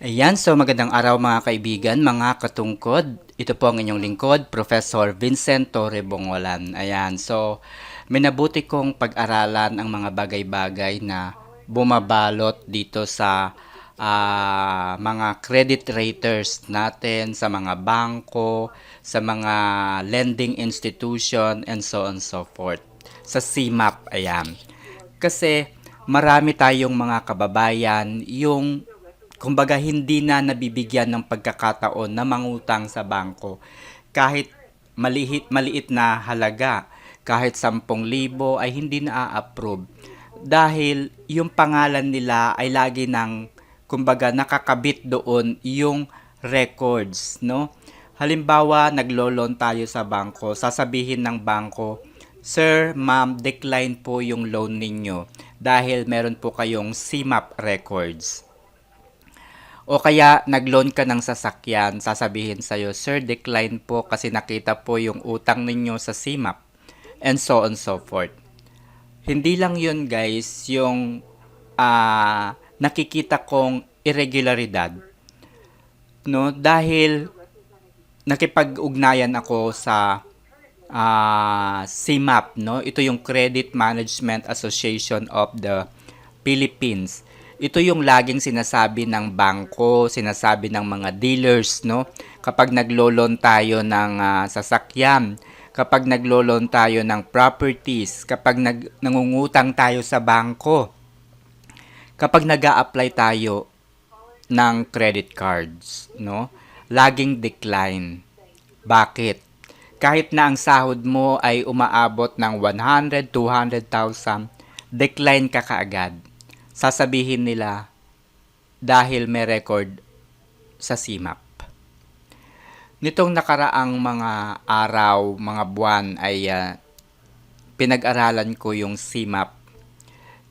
Ayan, so magandang araw mga kaibigan, mga katungkod. Ito po ang inyong lingkod, Professor Vincent Torre Bongolan. Ayan, so minabuti kong pag-aralan ang mga bagay-bagay na bumabalot dito sa ah, mga credit raters natin, sa mga bangko, sa mga lending institution, and so on and so forth. Sa CMAP, ayan. Kasi marami tayong mga kababayan yung kumbaga hindi na nabibigyan ng pagkakataon na mangutang sa bangko. Kahit maliit maliit na halaga kahit 10,000 ay hindi na approve dahil yung pangalan nila ay lagi nang kumbaga nakakabit doon yung records no? Halimbawa naglolon tayo sa bangko sasabihin ng bangko Sir, ma'am, decline po yung loan ninyo dahil meron po kayong CMAP records. O kaya nag-loan ka ng sasakyan, sasabihin sa'yo, Sir, decline po kasi nakita po yung utang ninyo sa CMAP. And so on so forth. Hindi lang yun guys, yung ah, nakikita kong irregularidad. No? Dahil nakipag-ugnayan ako sa ah, CMAP, no? Ito yung Credit Management Association of the Philippines. Ito yung laging sinasabi ng bangko, sinasabi ng mga dealers, no? Kapag naglolon tayo ng ah, sasakyan, kapag naglolon tayo ng properties, kapag nag, nangungutang tayo sa bangko, kapag nag apply tayo ng credit cards, no? Laging decline. Bakit? Kahit na ang sahod mo ay umaabot ng 100, 200,000, decline ka kaagad. Sasabihin nila dahil may record sa CMAP. Nitong nakaraang mga araw, mga buwan ay ah, pinag-aralan ko yung CMAP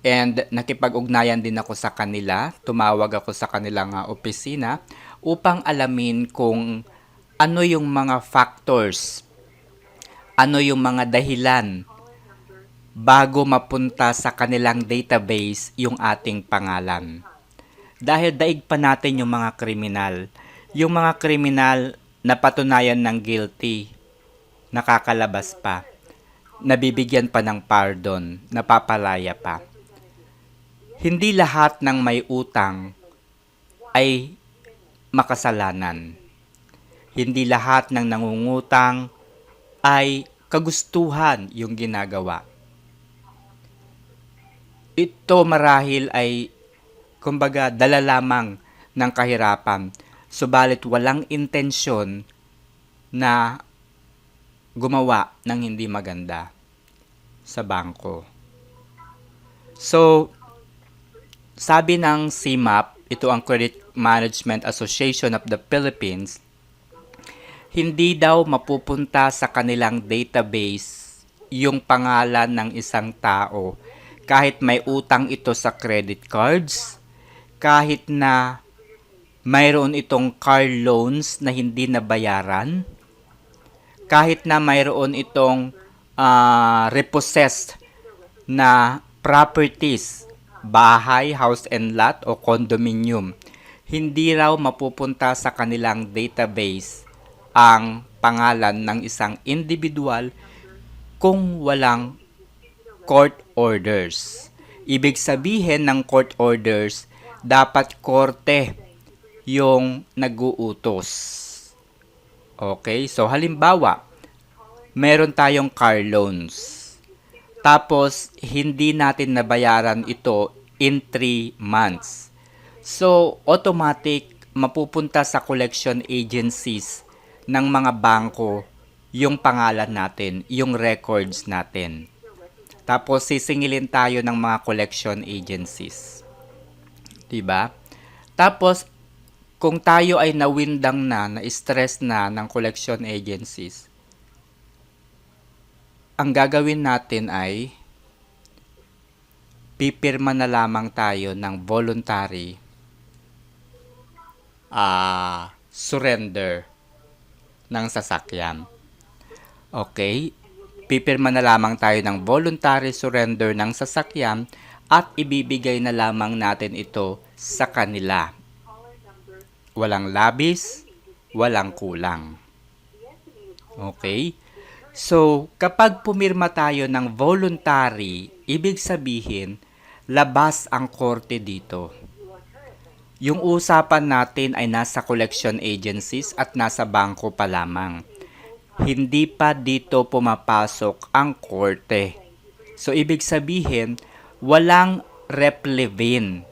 and nakipag-ugnayan din ako sa kanila. Tumawag ako sa kanilang ah, opisina upang alamin kung ano yung mga factors, ano yung mga dahilan bago mapunta sa kanilang database yung ating pangalan. Dahil daig pa natin yung mga kriminal. Yung mga kriminal na patunayan ng guilty, nakakalabas pa, nabibigyan pa ng pardon, napapalaya pa. Hindi lahat ng may utang ay makasalanan. Hindi lahat ng nangungutang ay kagustuhan yung ginagawa. Ito marahil ay kumbaga dala lamang ng kahirapan, subalit walang intensyon na gumawa ng hindi maganda sa bangko. So, sabi ng CMAP, ito ang Credit Management Association of the Philippines, hindi daw mapupunta sa kanilang database yung pangalan ng isang tao kahit may utang ito sa credit cards, kahit na mayroon itong car loans na hindi nabayaran, kahit na mayroon itong ah, repossessed na properties, bahay, house and lot o condominium, hindi raw mapupunta sa kanilang database ang pangalan ng isang individual kung walang court orders. Ibig sabihin ng court orders, dapat korte yung nag-uutos. Okay? So, halimbawa, meron tayong car loans. Tapos, hindi natin nabayaran ito in 3 months. So, automatic, mapupunta sa collection agencies ng mga bangko yung pangalan natin, yung records natin. Tapos sisingilin tayo ng mga collection agencies. 'Di ba? Tapos kung tayo ay nawindang na, na-stress na ng collection agencies, ang gagawin natin ay pipirma na lamang tayo ng voluntary ah surrender ng sasakyan. Okay? Pipirma na lamang tayo ng voluntary surrender ng sasakyan at ibibigay na lamang natin ito sa kanila. Walang labis, walang kulang. Okay? So, kapag pumirma tayo ng voluntary, ibig sabihin, labas ang korte dito. Yung usapan natin ay nasa collection agencies at nasa bangko pa lamang. Hindi pa dito pumapasok ang korte. So, ibig sabihin, walang replevin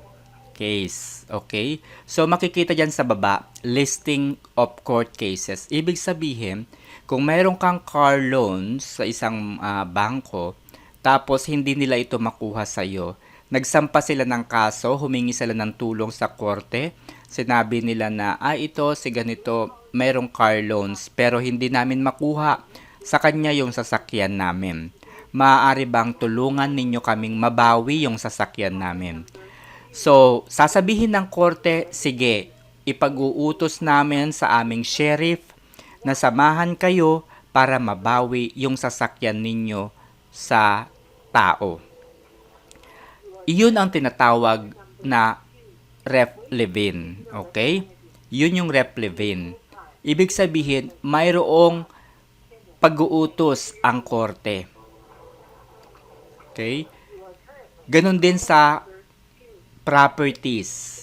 case. Okay? So, makikita dyan sa baba, listing of court cases. Ibig sabihin, kung mayroon kang car loans sa isang ah, bangko, tapos hindi nila ito makuha sa iyo, nagsampa sila ng kaso, humingi sila ng tulong sa korte, sinabi nila na, ah, ito, si ganito, mayroong car loans, pero hindi namin makuha sa kanya yung sasakyan namin. Maaari bang tulungan ninyo kaming mabawi yung sasakyan namin? So, sasabihin ng korte, sige, ipag-uutos namin sa aming sheriff na samahan kayo para mabawi yung sasakyan ninyo sa tao. Iyon ang tinatawag na ref levin. Okay? Yun yung ref levin. Ibig sabihin, mayroong pag-uutos ang korte. Okay? Ganon din sa properties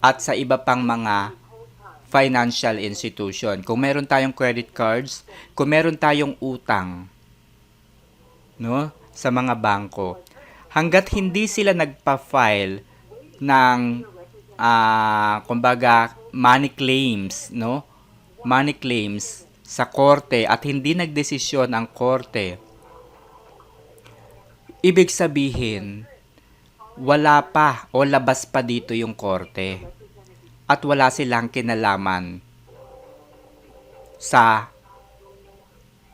at sa iba pang mga financial institution. Kung meron tayong credit cards, kung meron tayong utang, no, sa mga bangko, hanggat hindi sila nagpa-file ng ah, kumbaga money claims, no? Money claims sa korte at hindi nagdesisyon ang korte. Ibig sabihin, wala pa o labas pa dito yung korte at wala silang kinalaman sa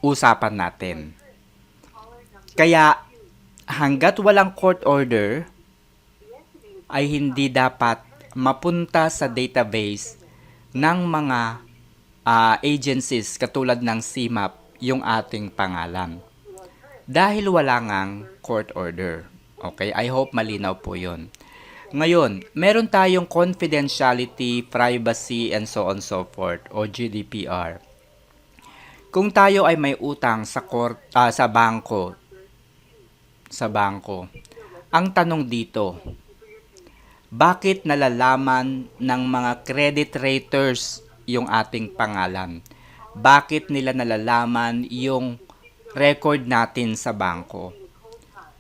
usapan natin. Kaya hanggat walang court order ay hindi dapat mapunta sa database ng mga ah, agencies katulad ng CMAP yung ating pangalan. Dahil wala ngang court order. Okay, I hope malinaw po yon. Ngayon, meron tayong confidentiality, privacy, and so on so forth, o GDPR. Kung tayo ay may utang sa court, ah, sa bangko, sa bangko, ang tanong dito, bakit nalalaman ng mga credit raters yung ating pangalan? Bakit nila nalalaman yung record natin sa bangko?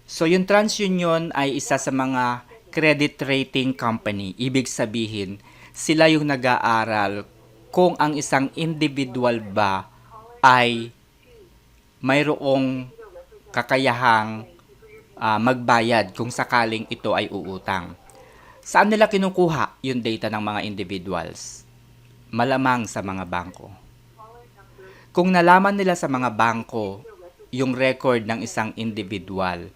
So, yung TransUnion ay isa sa mga credit rating company. Ibig sabihin, sila yung nag-aaral kung ang isang individual ba ay mayroong kakayahang ah, magbayad kung sakaling ito ay uutang. Saan nila kinukuha yung data ng mga individuals? Malamang sa mga bangko. Kung nalaman nila sa mga bangko yung record ng isang individual,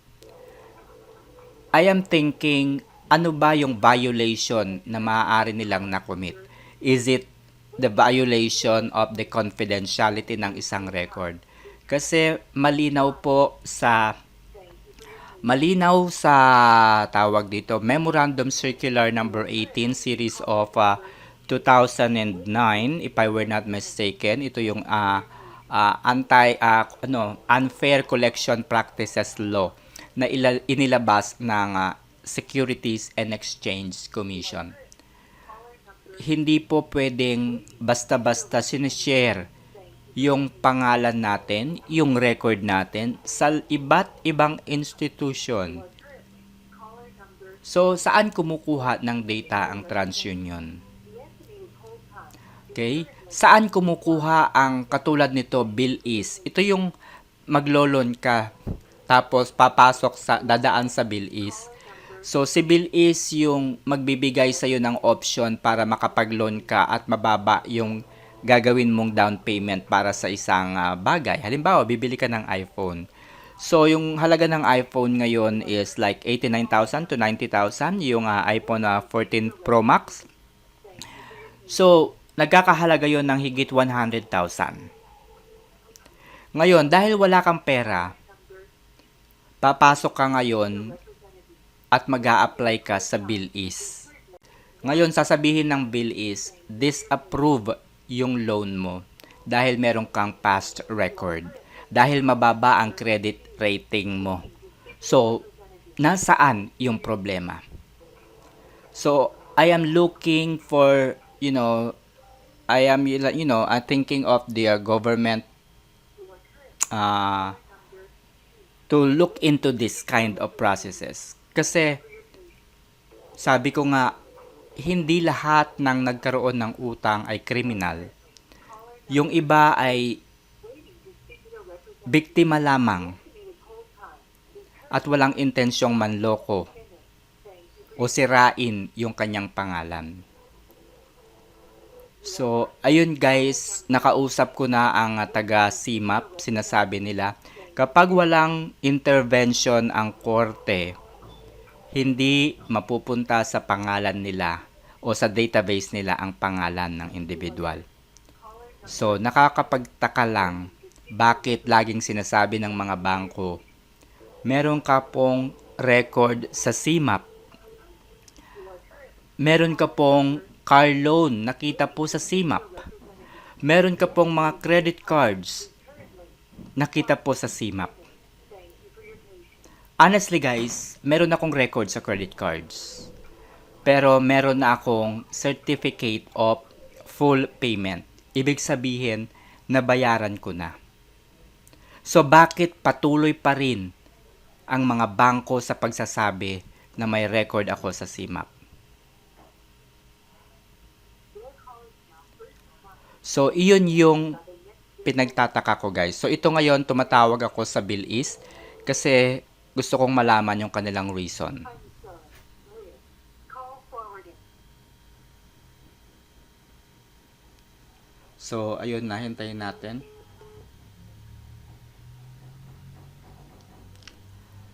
I am thinking, ano ba yung violation na maaari nilang nakomit? Is it the violation of the confidentiality ng isang record? Kasi malinaw po sa malinaw sa tawag dito Memorandum Circular number 18 series of uh, 2009 if I were not mistaken ito yung uh, uh, anti uh, ano unfair collection practices law na ila- inilabas ng uh, Securities and Exchange Commission. Hindi po pwedeng basta-basta sinishare yung pangalan natin, yung record natin sa iba't ibang institution. So, saan kumukuha ng data ang TransUnion? Okay? Saan kumukuha ang katulad nito, Bill is? Ito yung maglolon ka, tapos papasok sa, dadaan sa Bill is. So, si Bill is yung magbibigay sa'yo ng option para makapag-loan ka at mababa yung gagawin mong down payment para sa isang ah, bagay. Halimbawa, bibili ka ng iPhone. So, yung halaga ng iPhone ngayon is like 89,000 to 90,000, yung ah, iPhone ah, 14 Pro Max. So, nagkakahalaga yon ng higit 100,000. Ngayon, dahil wala kang pera, papasok ka ngayon at mag apply ka sa Bill Is. Ngayon, sasabihin ng bill is, disapprove yung loan mo dahil meron kang past record. Dahil mababa ang credit rating mo. So, nasaan yung problema? So, I am looking for, you know, I am, you know, I'm thinking of the uh, government uh, to look into this kind of processes. Kasi, sabi ko nga, hindi lahat ng nagkaroon ng utang ay kriminal. Yung iba ay biktima lamang at walang intensyong manloko o sirain yung kanyang pangalan. So, ayun guys, nakausap ko na ang taga CMAP, sinasabi nila, kapag walang intervention ang korte, hindi mapupunta sa pangalan nila o sa database nila ang pangalan ng individual. So, nakakapagtaka lang bakit laging sinasabi ng mga bangko, meron ka pong record sa CMAP. Meron ka pong car loan, nakita po sa CMAP. Meron ka pong mga credit cards, nakita po sa CMAP. Honestly guys, meron akong record sa credit cards. Pero meron na akong certificate of full payment. Ibig sabihin, nabayaran ko na. So bakit patuloy pa rin ang mga bangko sa pagsasabi na may record ako sa CMAP? So iyon yung pinagtataka ko guys. So ito ngayon tumatawag ako sa Bill East kasi gusto kong malaman yung kanilang reason. So ayun na, hintayin natin.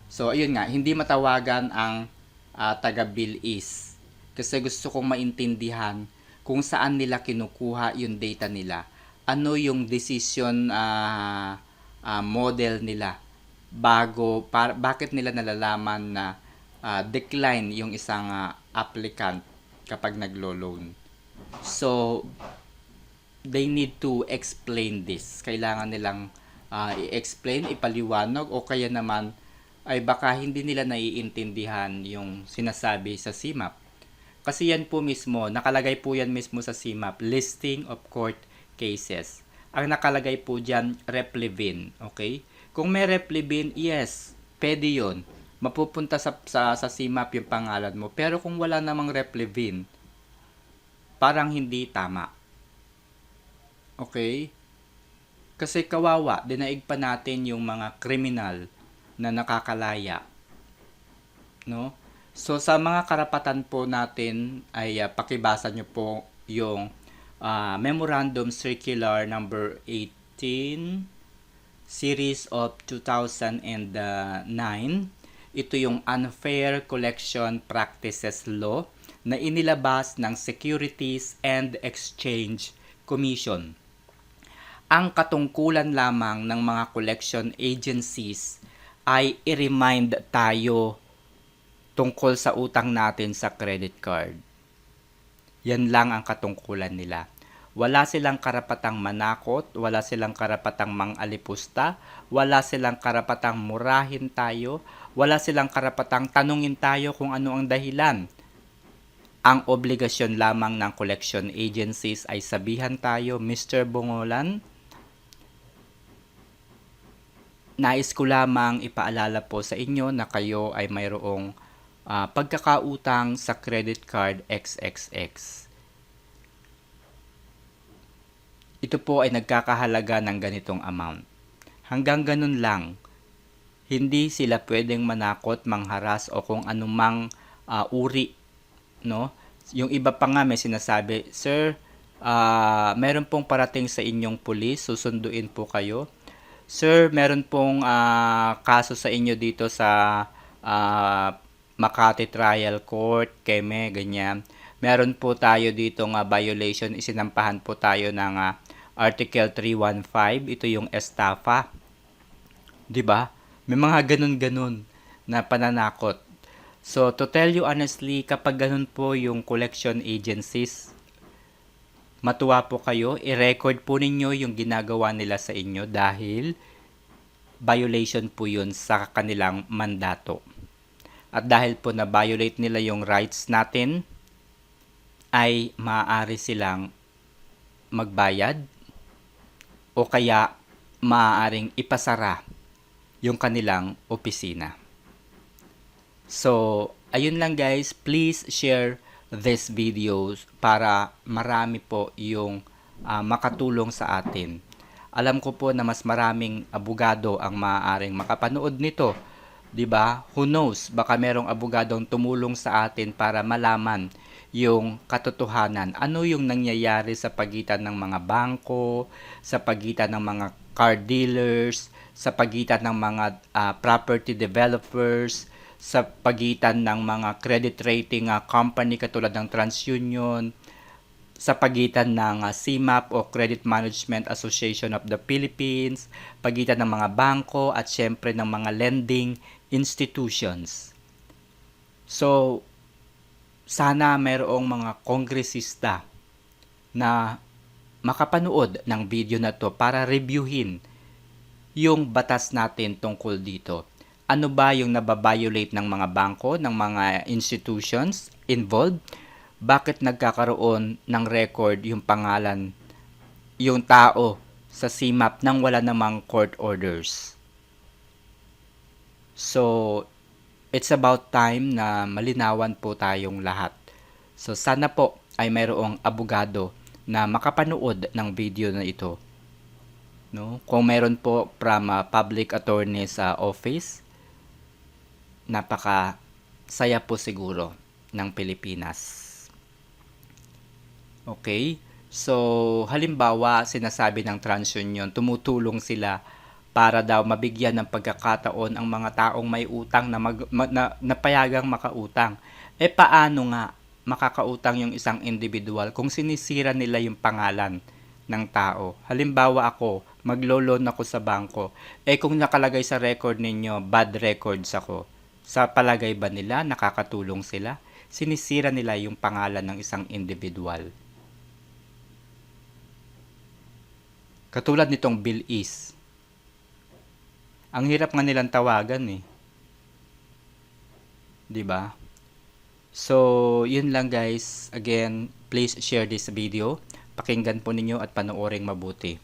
So ayun nga, hindi matawagan ang ah, taga Bill East kasi gusto kong maintindihan kung saan nila kinukuha yung data nila. Ano yung decision ah, ah, model nila bago par- bakit nila nalalaman na ah, decline yung isang ah, applicant kapag naglo-loan. So they need to explain this. Kailangan nilang ah, i-explain, ipaliwanag o kaya naman ay baka hindi nila naiintindihan yung sinasabi sa CMAP. Kasi yan po mismo, nakalagay po yan mismo sa CMAP, Listing of Court Cases. Ang nakalagay po dyan, Replevin. Okay? Kung may Replevin, yes, pwede yun. Mapupunta sa, sa, sa CMAP yung pangalan mo. Pero kung wala namang Replevin, parang hindi tama. Okay? Kasi kawawa, dinaig pa natin yung mga kriminal na nakakalaya. No? So sa mga karapatan po natin ay uh, pakibasa nyo po yung ah, Memorandum Circular number 18 series of 2009. Ito yung Unfair Collection Practices Law na inilabas ng Securities and Exchange Commission. Ang katungkulan lamang ng mga collection agencies ay i-remind tayo tungkol sa utang natin sa credit card. Yan lang ang katungkulan nila. Wala silang karapatang manakot, wala silang karapatang mangalipusta, wala silang karapatang murahin tayo, wala silang karapatang tanungin tayo kung ano ang dahilan. Ang obligasyon lamang ng collection agencies ay sabihan tayo, Mr. Bongolan, nais ko lamang ipaalala po sa inyo na kayo ay mayroong ah, pagkakautang sa credit card XXX. Ito po ay nagkakahalaga ng ganitong amount. Hanggang ganun lang, hindi sila pwedeng manakot, mangharas o kung anumang ah, uri, no? Yung iba pa nga may sinasabi, Sir, ah, meron pong parating sa inyong pulis, susunduin po kayo. Sir, meron pong ah, kaso sa inyo dito sa ah, Makati Trial Court, Keme, ganyan. Meron po tayo dito nga violation, isinampahan po tayo ng ah, Article 315, ito yung estafa. 'Di ba? May mga ganun-ganun na pananakot. So, to tell you honestly, kapag ganun po yung collection agencies, matuwa po kayo, i-record po ninyo yung ginagawa nila sa inyo dahil violation po yun sa kanilang mandato. At dahil po na-violate nila yung rights natin, ay maaari silang magbayad o kaya maaaring ipasara yung kanilang opisina. So, ayun lang guys, please share this videos para marami po yung ah, makatulong sa atin. Alam ko po na mas maraming abogado ang maaaring makapanood nito. 'Di ba? Who knows, baka merong abogadong tumulong sa atin para malaman yung katotohanan. Ano yung nangyayari sa pagitan ng mga bangko, sa pagitan ng mga car dealers, sa pagitan ng mga ah, property developers, sa pagitan ng mga credit rating ah, company katulad ng TransUnion, sa pagitan ng ah, CMAP o Credit Management Association of the Philippines, pagitan ng mga bangko at syempre ng mga lending institutions. So, sana mayroong mga kongresista na makapanood ng video na to para reviewin yung batas natin tungkol dito. Ano ba yung nababiolate ng mga bangko, ng mga institutions involved? Bakit nagkakaroon ng record yung pangalan, yung tao sa CMAP nang wala namang court orders? So, it's about time na malinawan po tayong lahat. So, sana po ay mayroong abogado na makapanood ng video na ito. No? Kung meron po from a public attorney sa office, napaka saya po siguro ng Pilipinas. Okay? So, halimbawa, sinasabi ng TransUnion, tumutulong sila para daw mabigyan ng pagkakataon ang mga taong may utang na, mag, ma- na napayagang makautang. Eh paano nga makakautang yung isang individual kung sinisira nila yung pangalan ng tao? Halimbawa ako, maglo-loan ako sa bangko. Eh kung nakalagay sa record ninyo, bad records ako. Sa palagay ba nila nakakatulong sila? Sinisira nila yung pangalan ng isang individual. Katulad nitong Bill Is. Ang hirap nga nilang tawagan eh. 'Di ba? So, yun lang guys. Again, please share this video. Pakinggan po ninyo at panooring mabuti.